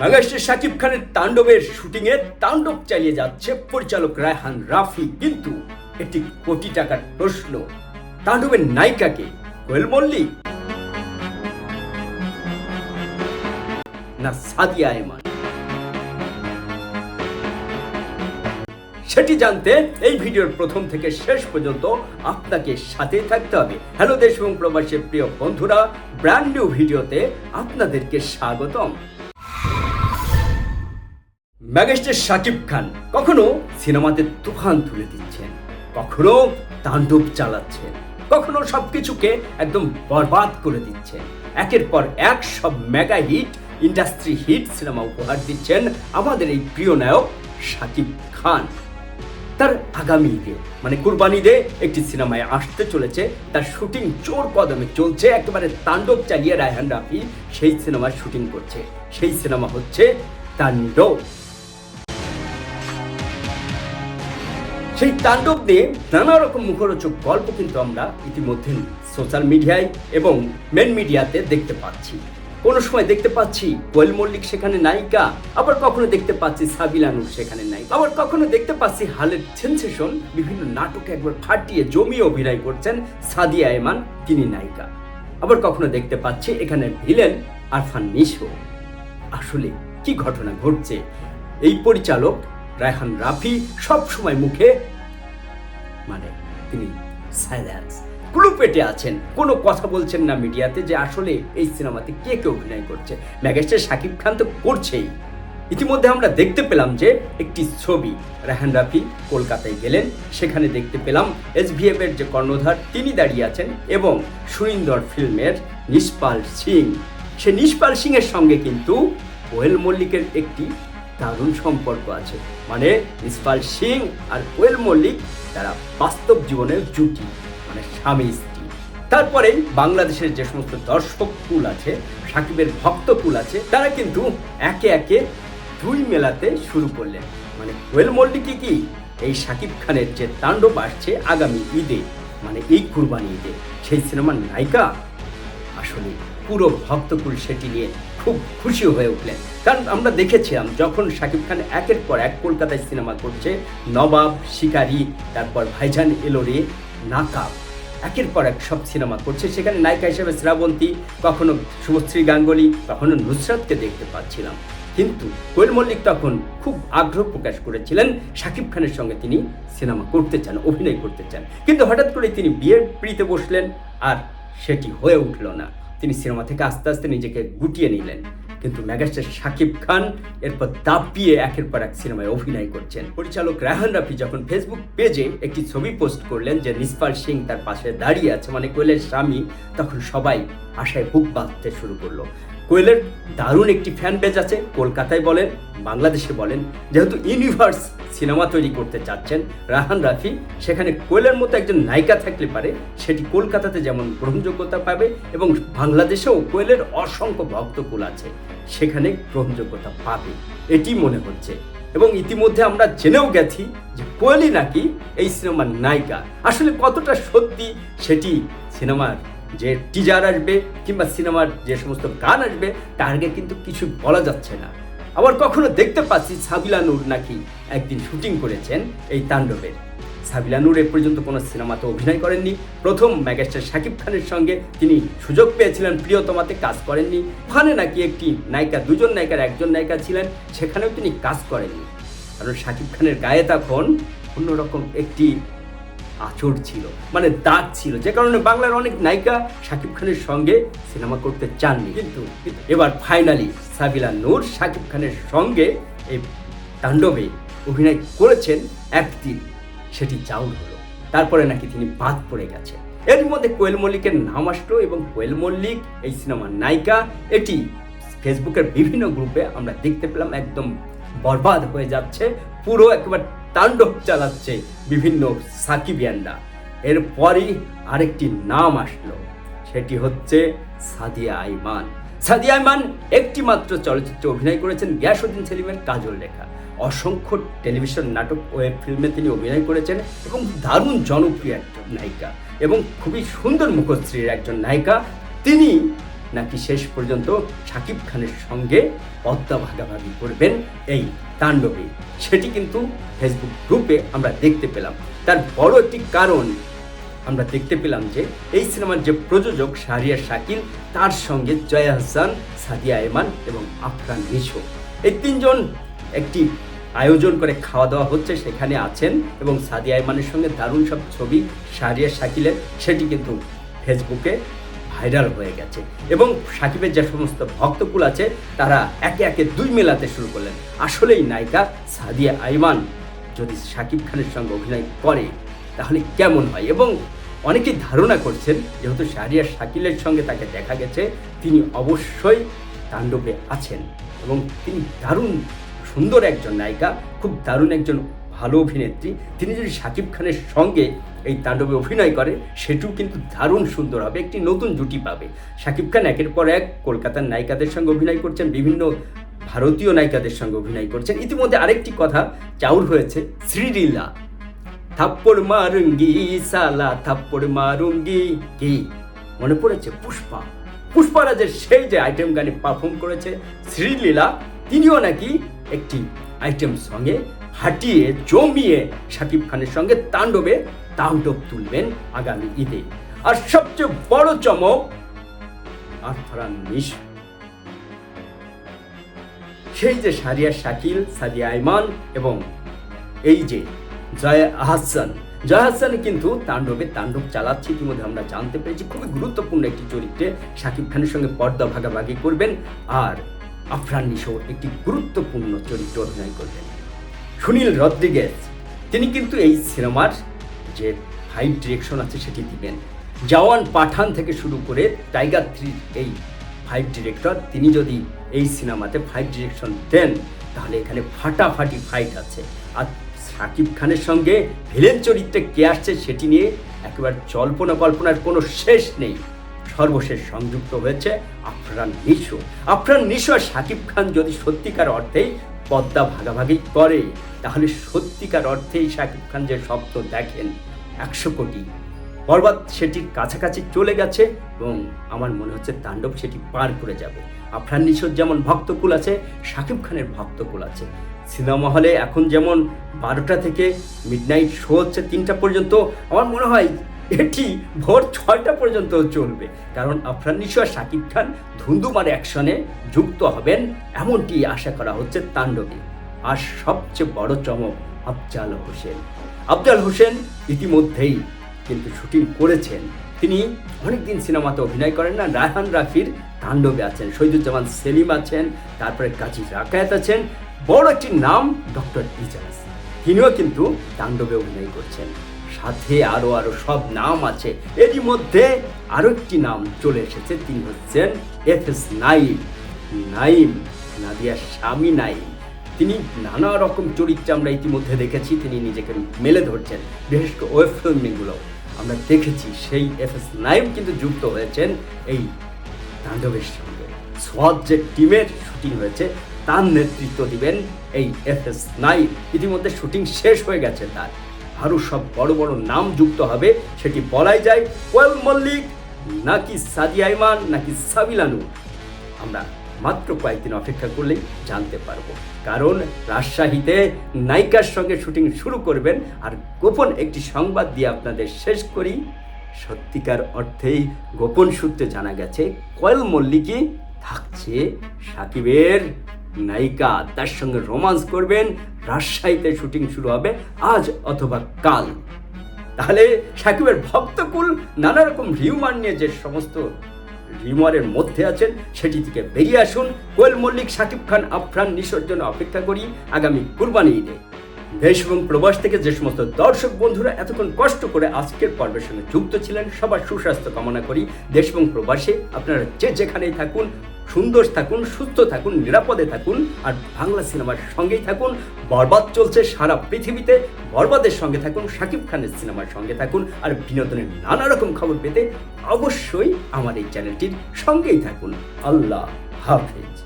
বাংলাদেশের শাকিব খানের তাণ্ডবের শুটিং এ তাণ্ডব চালিয়ে যাচ্ছে পরিচালক রায়হান রাফি। কিন্তু একটি কোটি টাকার প্রশ্ন। তাণ্ডবের নায়িকাকে কোয়েল মল্লিক না সাদিয়া আয়মান সেটি জানতে এই ভিডিওর প্রথম থেকে শেষ পর্যন্ত আপনাকে সাথে থাকতে হবে। হ্যালো দেশ এবং প্রবাসের প্রিয় বন্ধুরা ব্র্যান্ড নিউ ভিডিওতে আপনাদেরকে স্বাগতম। ম্যাগেস্টার শাকিব খান কখনো সিনেমাতে তুফান তুলে দিচ্ছেন, কখনো তাণ্ডব চালাচ্ছেন, কখনো সবকিছুকে একদম বরবাদ করে দিচ্ছেন। একের পর এক সব mega hit industry hit cinema উপহার দিচ্ছেন আমাদের এই প্রিয় নায়ক শাকিব খান। তার আগামী ঈদে মানে কুরবানি ঈদে একটি সিনেমায় আসতে চলেছে। তার শুটিং জোর কদমে চলছে, একেবারে তাণ্ডব চালিয়ে রায়হান রাফি সেই সিনেমার শুটিং করছে। সেই সিনেমা হচ্ছে তাণ্ডব। সেই তাণ্ডব নিয়ে নানা রকম মুখরোচক গল্প কিন্তু আমরা ইতিমধ্যে সোশ্যাল মিডিয়ায় এবং মেন মিডিয়াতে দেখতে পাচ্ছি। কোনো সময় দেখতে পাচ্ছি কোয়েল মল্লিক সেখানে নায়িকা, আবার কখনো দেখতে পাচ্ছি সাবিলানুর সেখানে নায়িকা, আবার কখনো দেখতে পাচ্ছি হালের সেন্সেশন বিভিন্ন নাটকে একবার ফাটিয়ে জমিয়ে অভিনয় করছেন সাদিয়া এমান, তিনি নায়িকা। আবার কখনো দেখতে পাচ্ছি এখানে ভিলেন আরফান নিশো আসলে কি ঘটনা ঘটছে? এই পরিচালক রায়হান রাফি সব সময় মুখে মানে তিনি সাইলেন্স কুলু পেটে আছেন, কোনো কথা বলছেন না মিডিয়াতে যে আসলে এই সিনেমাতে কে কে অভিনয় করছে। ম্যাগেস্টার শাকিব খান তো করছেই। ইতিমধ্যে আমরা দেখতে পেলাম যে একটি ছবি রাহান রাফি কলকাতায় গেলেন, সেখানে দেখতে পেলাম এস এর যে কর্ণধার, তিনি দাঁড়িয়ে আছেন এবং সুরিন্দর ফিল্মের নিষ্পাল সিং। সে নিষ্পাল সিং এর সঙ্গে কিন্তু কোয়েল মল্লিকের একটি দারুণ সম্পর্ক আছে। মানে ইসপাল সিং আর কোয়েল মল্লিক, তারা বাস্তব জীবনের জুটি মানে স্বামী স্ত্রী। তারপরে বাংলাদেশের যে সমস্ত দর্শক কুল আছে, সাকিবের ভক্ত কুল আছে, তারা কিন্তু একে একে দুই মেলাতে শুরু করলেন। মানে কোয়েল মল্লিকই কি, এই সাকিব খানের যে তাণ্ডব আসছে আগামী ঈদে মানে এই কুরবানি ঈদে, সেই সিনেমার নায়িকা? আসলে পুরো ভক্তকুল সেটি নিয়ে খুব খুশি হয়ে উঠলেন। কারণ আমরা দেখেছিলাম, যখন শাকিব খান একের পর এক কলকাতায় সিনেমা করছে, নবাব, শিকারি, তারপর ভাইজান এলোরে, নাকাব, একের পর এক সব সিনেমা করছে। সেখানে নায়িকা হিসেবে শ্রাবন্তী, কখনো শুভশ্রী গাঙ্গুলি, কখনো নুসরাতকে দেখতে পাচ্ছিলাম। কিন্তু কোয়েল মল্লিক তখন খুব আগ্রহ প্রকাশ করেছিলেন, শাকিব খানের সঙ্গে তিনি সিনেমা করতে চান, অভিনয় করতে চান। কিন্তু হঠাৎ করে তিনি বিয়ের পিড়িতে বসলেন, আর সেটি হয়ে উঠল না। তিনি সিনেমা থেকে আস্তে আস্তে নিজেকে গুটিয়ে নিলেন। কিন্তু মেগাস্টার শাকিব খান এরপর দাপিয়ে একের পর এক সিনেমায় অভিনয় করছেন। পরিচালক রাহান রাফি যখন ফেসবুক পেজে একটি ছবি পোস্ট করলেন যে নিসপাল সিং তার পাশে দাঁড়িয়ে আছে মানে কোয়েলের স্বামী, তখন সবাই আশায় বুক বাঁধতে শুরু করল। কোয়েলের দারুণ একটি ফ্যান পেজ আছে। কলকাতায় বলেন, বাংলাদেশে বলেন। যেহেতু ইউনিভার্স সিনেমা তৈরি করতে চাচ্ছেন রাহান রাফি, সেখানে কোয়েলের মতো একজন নায়িকা থাকলে পারে। সেটি কলকাতাতে যেমন গ্রহণযোগ্যতা পাবে এবং বাংলাদেশেও কোয়েলের অসংখ্য ভক্তকুল আছে, সেখানে গ্রহণযোগ্যতা পাবে। এটি মনে হচ্ছে। এবং ইতিমধ্যে আমরা জেনেও গেছি যে কোয়েলই নাকি এই সিনেমার নায়িকা। আসলে কতটা সত্যি সেটি সিনেমার যে টিজার আসবে কিংবা সিনেমার যে সমস্ত গান আসবে, তার আগে কিন্তু কিছু বলা যাচ্ছে না। আবার কখনো দেখতে পাচ্ছি সাবিলা নূর নাকি একদিন শুটিং করেছেন এই তাণ্ডবের। সাবিলা নূর এ পর্যন্ত কোনো সিনেমাতে অভিনয় করেননি। প্রথম ম্যাগেস্টার শাকিব খানের সঙ্গে তিনি সুযোগ পেয়েছিলেন, প্রিয়তমাতে কাজ করেননি। ওখানে নাকি একটি নায়িকা, দুজন নায়িকার একজন নায়িকা ছিলেন, সেখানেও তিনি কাজ করেননি। কারণ শাকিব খানের গায়ে তখন অন্যরকম একটি আচর ছিল মানে দাগ ছিল। যে কারণে বাংলার অনেক নায়িকা শাকিব খানের সঙ্গে সিনেমা করতে চাননি। কিন্তু এবার ফাইনালি সাবিলা নূর শাকিব খানের সঙ্গে এই তাণ্ডবে অভিনয় করেছেন একদিন। সেটি চাউল হলো। তারপরে নাকি তিনি বাদ পড়ে গেছেন। এর মধ্যে কোয়েল মল্লিকের নাম আসলো এবং কোয়েল মল্লিক এই সিনেমার নায়িকা এটি ফেসবুকের বিভিন্ন গ্রুপে আমরা দেখতে পেলাম একদম বরবাদ হয়ে যাচ্ছে। পুরো একেবারে তাণ্ডব চালাচ্ছে বিভিন্ন সাকিবিয়ানরা। এরপরই আরেকটি নাম আসলো, সেটি হচ্ছে সাদিয়া আইমান। সাদিয়া আইমান একটি মাত্র চলচ্চিত্রে অভিনয় করেছেন গ্যাসউদ্দিন সেলিমের কাজল লেখা। অসংখ্য টেলিভিশন নাটক ওয়েব ফিল্মে তিনি অভিনয় করেছেন এবং দারুণ জনপ্রিয় একজন নায়িকা এবং খুবই সুন্দর মুখশ্রীর একজন নায়িকা। তিনি নাকি শেষ পর্যন্ত শাকিব খানের সঙ্গে পদ্মা ভাগাভাগি করবেন এই তাণ্ডবে। সেটি কিন্তু ফেসবুক গ্রুপে আমরা দেখতে পেলাম। তার বড় একটি কারণ আমরা দেখতে পেলাম যে, এই সিনেমার যে প্রযোজক শাহরিয়ার শাকিল, তার সঙ্গে জয়া হাসান, সাদিয়া এমান এবং আফরান নিশো এই তিনজন একটি আয়োজন করে খাওয়া দাওয়া হচ্ছে, সেখানে আছেন এবং সাদিয়া এমানের সঙ্গে দারুণ সব ছবি শাহরিয়ার শাকিলের, সেটি কিন্তু ফেসবুকে ভাইরাল হয়ে গেছে। এবং সাকিবের যে সমস্ত ভক্তকুল আছে, তারা একে একে দুই মেলাতে শুরু করলেন। আসলেই নায়িকা সাদিয়া আইমান যদি সাকিব খানের সঙ্গে অভিনয় করে, তাহলে কেমন হয়? এবং অনেকেই ধারণা করছেন, যেহেতু শাহরিয়ার শাকিলের সঙ্গে তাকে দেখা গেছে, তিনি অবশ্যই তাণ্ডবে আছেন। এবং তিনি দারুণ সুন্দর একজন নায়িকা, খুব দারুণ একজন ভালো অভিনেত্রী, তিনি যদি শাকিব খানের সঙ্গে এই তাণ্ডবে অভিনয় করে, সেটিও কিন্তু দারুণ সুন্দর হবে, একটি নতুন জুটি পাবে। শাকিব খান একের পর এক কলকাতার নায়িকাদের সঙ্গে অভিনয় করছেন, বিভিন্ন ভারতীয় নায়িকাদের সঙ্গে অভিনয় করছেন। ইতিমধ্যে আরেকটি কথা চাউর হয়েছে, শ্রীলীলা। থাপ্পড় মারুঙ্গি, সালা থাপ্পড় মারুঙ্গি। কি? মনে পড়েছে? পুষ্পা। পুষ্পারাজের সেই যে আইটেম গানে পারফর্ম করেছে শ্রীলীলা, তিনিও নাকি একটি আইটেম সঙ্গে হাঁটিয়ে, জমিয়ে শাকিব খানের সঙ্গে তাণ্ডবে তাণ্ডব তুলবেন আগামী ঈদে। আর সবচেয়ে বড় চমক মিশ। সেই যে সারিয়া শাকিল, সাদিয়া আইমান এবং এই যে জয়া আহসান। জয়া আহসান কিন্তু তাণ্ডবে তাণ্ডব চালাচ্ছে ইতিমধ্যে আমরা জানতে পেরেছি, খুবই গুরুত্বপূর্ণ একটি চরিত্রে শাকিব খানের সঙ্গে পর্দা ভাগাভাগি করবেন। আর আফরান নিশো একটি গুরুত্বপূর্ণ চরিত্র অভিনয় করবেন। সুনীল রদ্রিগেজ। তিনি কিন্তু এই সিনেমার যে ফাইভ ডিরেকশন আছে সেটি দিবেন। জওয়ান পাঠান থেকে শুরু করে টাইগার থ্রি এই ফাইভ ডিরেক্টর তিনি যদি এই সিনেমাতে ফাইভ ডিরেকশন দেন, তাহলে এখানে ফাটাফাটি ফাইট আছে। আর সাকিব খানের সঙ্গে ভিলেন চরিত্রে কে আসছে সেটি নিয়ে একেবারে জল্পনা কল্পনার কোনো শেষ নেই। সর্বশেষ সংযুক্ত হয়েছে আফরান নিশো। আফরান নিশো আর সাকিব খান যদি সত্যিকার অর্থেই পদ্মা ভাগাভাগি করে, তাহলে সত্যিকার অর্থেই সাকিব খান যে স্বপ্ন দেখেন, একশো কোটি। বরবাদ সেটির কাছাকাছি চলে গেছে এবং আমার মনে হচ্ছে তাণ্ডব সেটি পার করে যাবে। আফরান নিশোর যেমন ভক্তকুল আছে সাকিব খানের ভক্তকুল আছে। সিনেমা হলে এখন যেমন বারোটা থেকে মিডনাইট শো হচ্ছে তিনটা পর্যন্ত, আমার মনে হয় এটি ভোর ছয়টা পর্যন্ত চলবে। কারণ আফরান নিশো আর সাকিব খান ধুন্দুমার অ্যাকশনে যুক্ত হবেন এমনটি আশা করা হচ্ছে তাণ্ডবে। আর সবচেয়ে বড় চমক আফজাল হোসেন। আফজাল হোসেন ইতিমধ্যেই কিন্তু শুটিং করেছেন। তিনি অনেকদিন সিনেমাতে অভিনয় করেন না, রায়হান রাফির তাণ্ডবে আছেন, শহীদুজ্জামান সেলিম আছেন, তারপরে কাজী রাকায়াত আছেন, বড় একটি নাম ডক্টর ইজাজ। তিনিও কিন্তু তাণ্ডবে অভিনয় করছেন। সাথে আরও আরও সব নাম আছে। এরই মধ্যে আরও একটি নাম চলে এসেছে, তিনি হচ্ছেন এফ এস নাইম নাইম নাদিয়ার স্বামী নাইম তিনি নানা রকম চরিত্রে আমরা ইতিমধ্যে দেখেছি, তিনি নিজেকে মেলে ধরছেন, বিশেষ করে ওয়েব ফিল্মিংগুলো। আমরা দেখেছি সেই এফ এস নাইম কিন্তু যুক্ত হয়েছেন এই তাণ্ডবের সঙ্গে। সোয়াদ যে টিমের শুটিং হয়েছে, তার নেতৃত্ব দিবেন এই এফ এস নাইম ইতিমধ্যে শুটিং শেষ হয়ে গেছে তার। আরও সব বড় বড় নাম যুক্ত হবে, সেটি বলাই যায় কোয়েল মল্লিক, নাকি সাদিয়া ইমান নাকি সাবিলানু। আমরা মাত্র কয়েকদিন অপেক্ষা করলেই জানতে পারব। কারণ রাজশাহীতে নায়িকার সঙ্গে শুটিং শুরু করবেন, আর গোপন একটি সংবাদ দিয়ে আপনাদের শেষ করি। সত্যিকার অর্থেই গোপন সূত্রে জানা গেছে, কয়েল মল্লিকই থাকছে সাকিবের নায়িকা তার সঙ্গে রোমান্স করবেন, রাজশাহীতে শুটিং শুরু হবে আজ অথবা কাল। তাহলে সাকিবের ভক্তকুল নানা রকম রিউমার নিয়ে যে সমস্ত রিউমারের মধ্যে আছেন, সেটি থেকে বেরিয়ে আসুন। কোয়েল মল্লিক, সাকিব খান, আফরান, নিশোর অপেক্ষা করি আগামী কুরবানি ঈদে। দেশ এবং প্রবাস থেকে যে সমস্ত দর্শক বন্ধুরা এতক্ষণ কষ্ট করে আজকের পর্বের সঙ্গে যুক্ত ছিলেন, সবার সুস্বাস্থ্য কামনা করি। দেশ এবং প্রবাসে আপনারা যে যেখানেই থাকুন সুন্দর থাকুন, সুস্থ থাকুন, নিরাপদে থাকুন, আর বাংলা সিনেমার সঙ্গেই থাকুন। বরবাদ চলছে সারা পৃথিবীতে। বরবাদের সঙ্গে থাকুন, শাকিব খানের সিনেমার সঙ্গে থাকুন, আর বিনোদনের নানা রকম খবর পেতে অবশ্যই আমার এই চ্যানেলটির সঙ্গেই থাকুন। আল্লাহ হাফেজ।